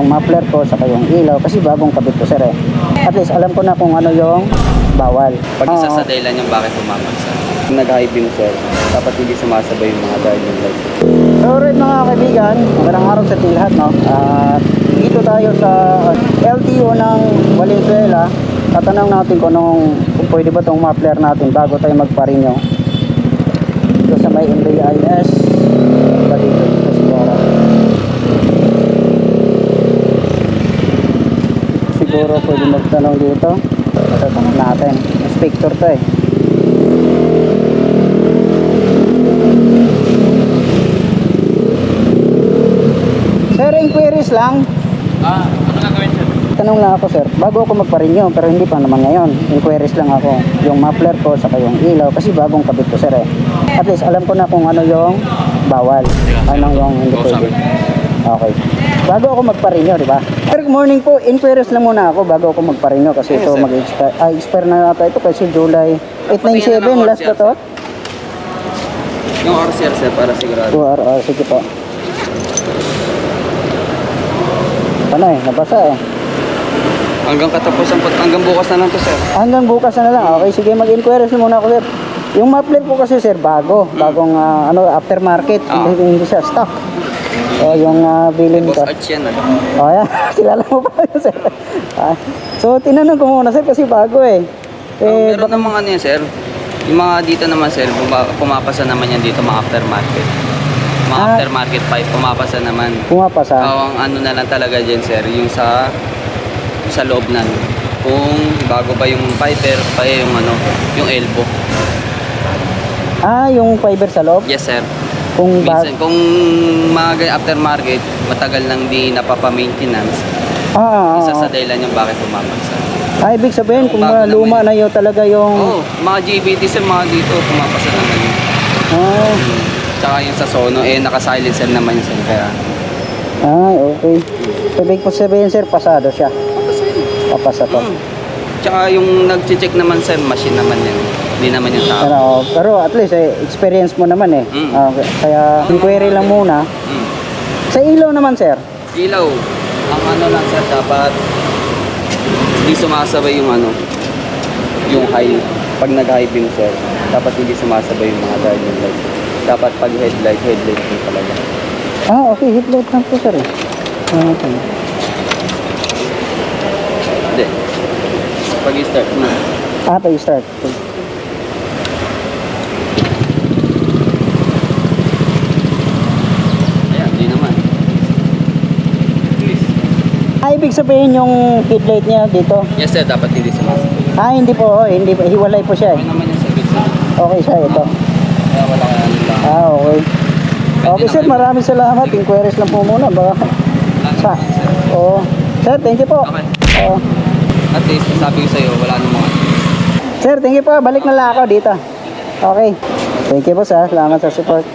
yung muffler ko, saka yung ilaw, kasi bagong kabit ko sir eh. At least alam ko na kung ano yung bawal. Pag isa Oo. sa dahilan yung bakit pumapagsak. Kung nag-high beam sir, dapat hindi sumasabay yung mga guardian light. So alright mga kaibigan, magandang araw sa ating lahat no. At dito tayo sa LTO ng Valenzuela. Tatanong natin kung, anong, kung pwede ba itong muffler natin bago tayo magparinyo. Dito sa may MBIS. Ba dito, dito siguro. Siguro pwede magtanong dito. Tatanong natin. Inspector to eh. Sir, inquiries lang. Ah, ano gagawin sir? Tanong lang ako sir, bago ako magparinyo pero hindi pa naman ngayon. Inquiries lang ako. Yung muffler ko saka yung ilaw kasi bagong kabit ko sir eh. At least alam ko na kung ano yung bawal. Anong yung hindi pwede. Okay. Bago ako magparinyo, di ba? Sir, morning po. Inquiries lang muna ako bago ako magparinyo kasi Yes, ito mag-expire. Ay, expire na nata ito kasi July Patingin na 897 ng last pa to. Yung RCR sir, para sigurado. 2 hour, oh, sige po. Ano eh, nabasa eh. Hanggang katapusan po, hanggang bukas na lang to sir. Hanggang bukas na lang. Okay, sige, mag-inquiries muna ako, sir. Yung muffler ko kasi, sir, bago. Bagong, ah, ano, aftermarket. Ah. Hindi, hindi siya stock. O, yung uh, bilin Boss ko. Arch yan ano. O, yan. Kilala mo pa yun, sir. Ah, so, tinanong ko muna, sir, kasi bago eh. Eh, Eh, meron namang ano yan sir. Yung mga dito naman sir, pumapasa naman yan dito mga aftermarket. Mga Ah. aftermarket pipe, pumapasa naman. pumapasa. Oo, ang ano na lang talaga dyan sir, yung sa sa loob na kung bago ba yung fiber pa yung ano, yung elbow. Ah, yung fiber sa loob? Yes sir. Kung ba... Minsan kung mga ganyan aftermarket, matagal nang di napapa-maintenance. Ah, ah, ah, Isa sa ah. dahilan yung bakit pumapagsak. Ah, ibig sabihin, kung mga luma yun. na yun talaga yung... Oo, mga GBT sir, mga dito, pumapasa naman yun. Ah, Tsaka yung sa Sono, eh, naka-silencer naman yun sir. Kaya, ah, okay. So, ibig po sabihin, sir, pasado siya. Papasa to. Mm. Tsaka yung nag-check naman sir, machine naman yun. Hindi naman yung tao. Pero, pero at least eh, experience mo naman eh. Mm. Ah, kaya inquiry lang muna. Mm. Sa ilaw naman sir. Ilaw, ang ano lang sir, dapat hindi sumasabay yung ano, yung high, pag nag-high beam sir, dapat hindi sumasabay yung mga guardian light. Dapat pag headlight, headlight din talaga. Ah, okay. Headlight lang po sir eh. Ah, okay. Hindi. Pag i-start mo, Ah, pa-start. ayan, hindi naman. Please. Ah, ibig sabihin yung headlight niya dito. Yes sir, dapat hindi sumasabay. Ah, hindi po. Oh, hindi po. Hiwalay po siya Okay eh. naman yung service sir. Okay siya ito. Kaya wala kaya ano lang. Ah, okay. Okay sir, maraming salamat. Inquiries lang po muna. Baka... Sa... Oo. Sir, thank you po. Okay. Oo. At least, sabi ko sa'yo, wala namang. Sir, thank you po. Balik na lang ako dito. Okay. Thank you po sir. Salamat sa support.